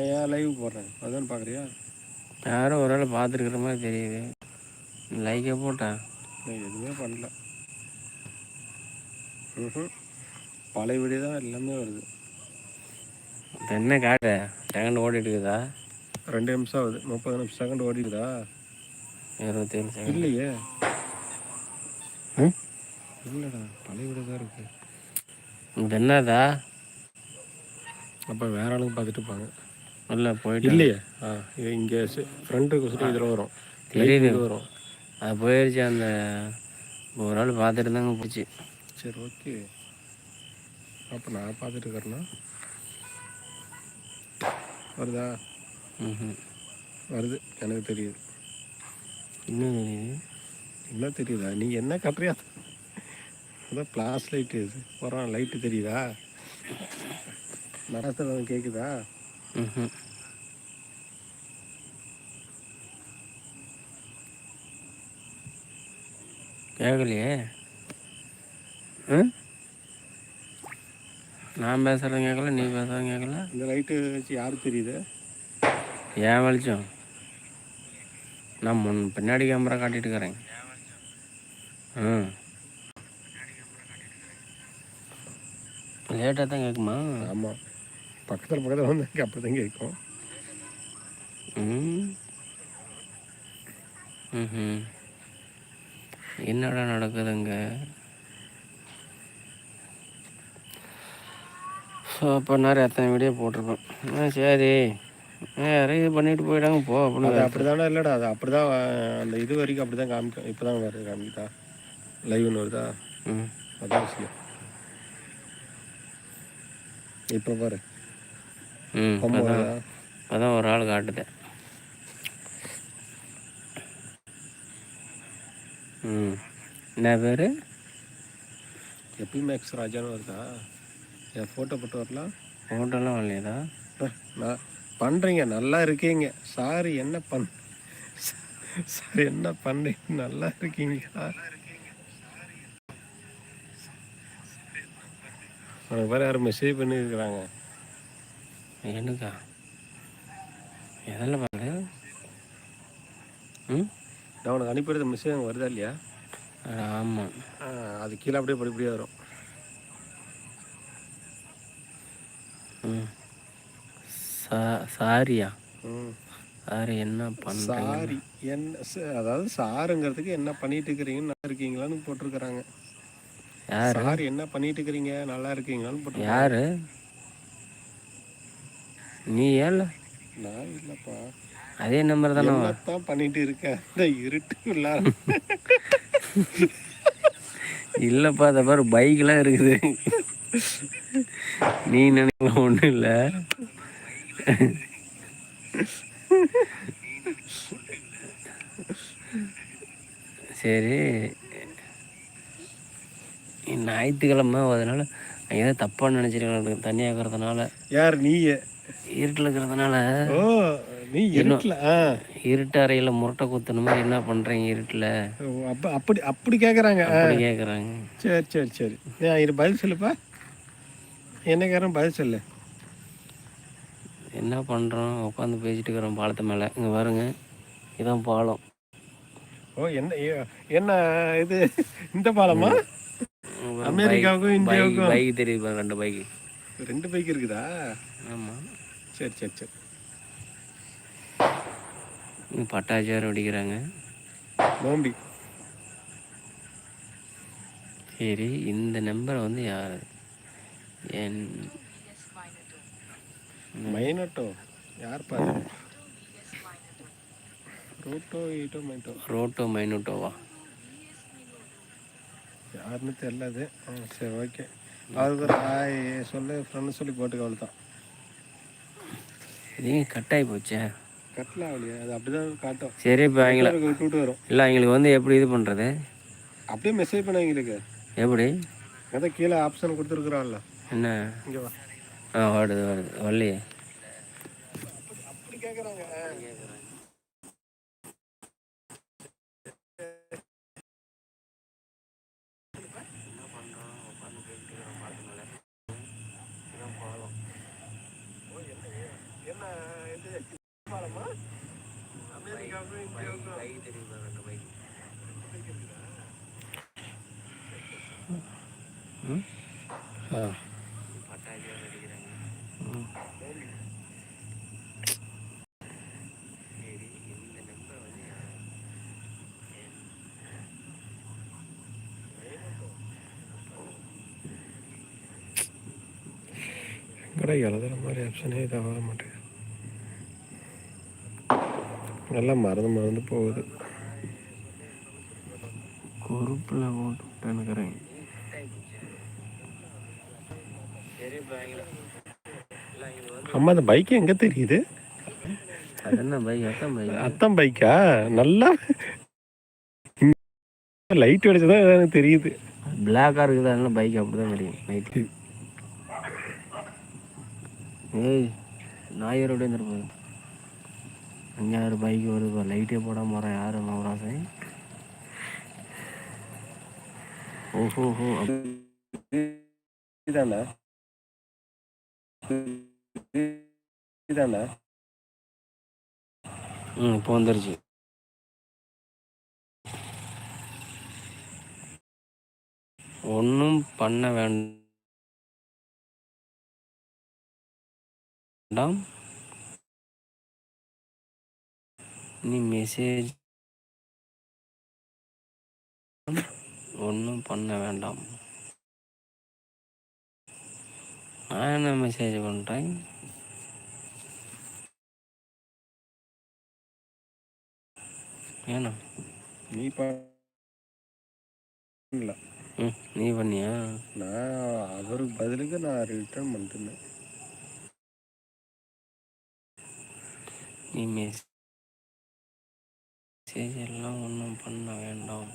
ஏன் லைவ் போடுறேன்? அதான் பார்க்குறியா? யாரோ ஒரு ஆள் பார்த்துருக்குற மாதிரி தெரியுது. லைக்கே போட்டா நான் எதுவுமே பண்ணல. ம் பழைய வீடியோ தான் எல்லாமே வருது. என்ன காட்டு செகண்ட் ஓடிட்டு இருக்குதா ரெண்டு நிமிஷம் ஆகுது. முப்பது நிமிஷம் செகண்ட் ஓடிக்குதா இருபத்தேழு செகண்ட் இல்லையே. இல்லைடா பழைய வீடியோ தான் இருக்கு. இது என்னதா? அப்போ வேற ஆளுங்க பார்த்துட்டு இருப்பாங்க இல்லை போயிட்டு இல்லையே? ஆ இது இங்கே ஃப்ரண்ட்டுக்கு வச்சுட்டு இதில் வரும். தெரியுது. இது வரும். அது போயிடுச்சு அந்த ஒரு ஆள் பார்த்துட்டு இருந்தாங்க பிடிச்சி சரி ஓகே. அப்போ நான் பார்த்துட்டு இருக்கிறேன்னா? வருதா? ம் வருது. எனக்கு தெரியுது. இன்னும் தெரியுது? என்ன தெரியுதா? நீ என்ன கட்டுறியா? அதான் பிளாஸ் லைட்டு போகிறான் லைட்டு தெரியுதா? நடத்துறது கேட்குதா ம் கேட்கலையே நான் பேசுகிறேன் கேட்கல நீ பேசுகிறேன் கேட்கல இந்த லைட்டு வச்சு யாருக்கு தெரியுது? ஏன் வெளிச்சம்? நான் முன் பின்னாடி கேமரா காட்டிட்டு இருக்கிறேன். ம் லேட்டாக தான் கேட்குமா ஆமாம் பக்கத்தில் பக்கத்தில் வந்து அப்படி தான் கேட்கும் ம். ம் என்னடா நடக்குதுங்க? ஸோ அப்போ நேரம் எத்தனை வீடியோ போட்டிருப்பேன் ஆ சரி. யாரும் இது பண்ணிட்டு போயிடாங்க போ அப்படின்னு அப்படி தானே இல்லைடா அது அப்படி தான் அந்த இது வரைக்கும் அப்படி தான் காமிக்கும் இப்போ தான் வருது காமிக்குதா? லைவ்னு வருதா? ம். அதான் விஷயம். இப்போ பாரு. ம் இப்போதான் ஒரு ஆள் காட்டுது. ம் என்ன பேர்? எப்பி மேக்ஸ் ராஜான்னு வருதா? என் ஃபோட்டோ போட்டு வரலாம். ஃபோட்டோலாம் வரலையதா நான் பண்ணுறீங்க நல்லா இருக்கீங்க. சாரி என்ன பண் சாரி என்ன பண்ணுறீங்க நல்லா இருக்கீங்க. உனக்கு வேறு யாரும் மெசேஜ் பண்ணியிருக்கிறாங்க எனக்கா எதில் பாரு? ம்? நான் உனக்கு அனுப்பிடுற மெசேஜ் அங்கே வருதா இல்லையா? ஆமாம் அது கீழே அப்படியே படிப்படியாக வரும். சாரியா? சாரி என்ன பண்ணுறீங்க சாரி என்ன அதாவது சாருங்கிறதுக்கு என்ன பண்ணிட்டு இருக்கிறீங்க நல்லா இருக்கீங்களான்னு போட்டிருக்கிறாங்க. யார்? சாரி என்ன பண்ணிட்டு இருக்கிறீங்க? நல்லா இருக்கீங்களான்னு போட்டிருக்காங்க. யார்? நீ ஏல நான் இல்லைப்பா. அதே நம்பர் தானே என்னத்தான் பண்ணிட்டு இருக்க? இந்த இருட்டு இல்லைப்பா அதை பாரு பைக்கெலாம் இருக்குது. நீ நினைக்கலாம் ஒன்றும் இல்லை. சரி. ஞாயிற்றுக்கிழமை அதனால ஏதோ தப்பாக நினச்சிருக்கேன் தனியாக இருக்கிறதுனால. யார் நீ இருட்டில் இருக்கிறதுனால. ஓ. இருட்டுல இருட்டு அறையில் முரட்டை குத்துன மாதிரி என்ன பண்ணுறீங்க இருட்டில்? அப்ப அப்படி அப்படி கேட்குறாங்க கேட்குறாங்க சரி சரி சரி. இது பதில் சொல்லுப்பா. என்ன கேட்குறேன் பதில் சொல்லு. என்ன பண்ணுறோம் உட்காந்து பேசிட்டு இருக்கிறோம் பாலத்து மேலே. இங்கே பாருங்க. இதான் பாலம். ஓ என்ன என்ன இது? இந்த பாலமா? அமெரிக்காவுக்கும் இந்தியாவுக்கும். பைக் தெரியுது ரெண்டு பைக்கு ரெண்டு பைக் இருக்குதா? ஆமாம் சரி சரி சரி. பட்டாச்சாரம் வெடிக்கிறாங்க நோம்பி சரி இந்த நம்பரை வந்து யார்? என் மைனட்டோ. யார் பாரு? ரூட்டோ ஈட்டோ மைட்டோ. ரோட்டோ மைனோட்டோவா? யாருன்னு தெரியல அது. சரி ஓகே. ஒரு ஹாய் சொல்லு ஃப்ரெண்டு சொல்லி போட்டுக்க அவ்வளோதான் இது கட்டாகி போச்சே? கட்டல அவளியா அது அப்படிதான் காட்டும். சரி இப்போ அவங்கள விட்டு விட்டு வரும். இல்லை அவங்களுக்கு வந்து எப்படி இது பண்ணுறது அப்படியே மெசேஜ் பண்ண எங்களுக்கு. எப்படி? அதான் கீழே ஆப்ஷன் கொடுத்துருக்குறான்ல. என்ன? இங்கே வா. ஆ வருது வருது. வரலையே அப்படி கேட்குறாங்க என்ன ம் எங்கடா எழுதுற மாதிரி ஆப்ஷனே இதாக வர மாட்டேங்குது. எல்லாம் மறந்து மறந்து போகுது. குரூப்பில் போட்டுட்டேனுக்கிறேன் அம்மா அந்த பைக்கு எங்கே தெரியுது? பைக் பைக் அத்தம் பைக்கா நல்லா லைட் அடிச்சதான் எனக்கு தெரியுது. பிளாக்காக இருக்குது? அதனால பைக் அப்படி தான் தெரியும் நைட்டு ஏய் நாயரோட இருந்திருப்போம் அங்கே யார் பைக் வருது லைட்டே போடாம வரேன் யார் நவராசை ஓஹோ ஹோ இதாண்ணா ம் இப்போ வந்துருச்சு. ஒன்றும் பண்ண வேண்டாம். நீ மெசேஜ் ஒன்றும் பண்ண வேண்டாம். நான் மெசேஜ் பண்ணுறேன் ஏண்ணா நீ பண்ணல. ம் நீ பண்ணியா? நான் அவருக்கு பதிலுக்கு நான் ரிட்டர்ன் பண்ணிட்டேன். நீ மெசேஜ் எல்லாம் ஒன்றும் பண்ண வேண்டாம்.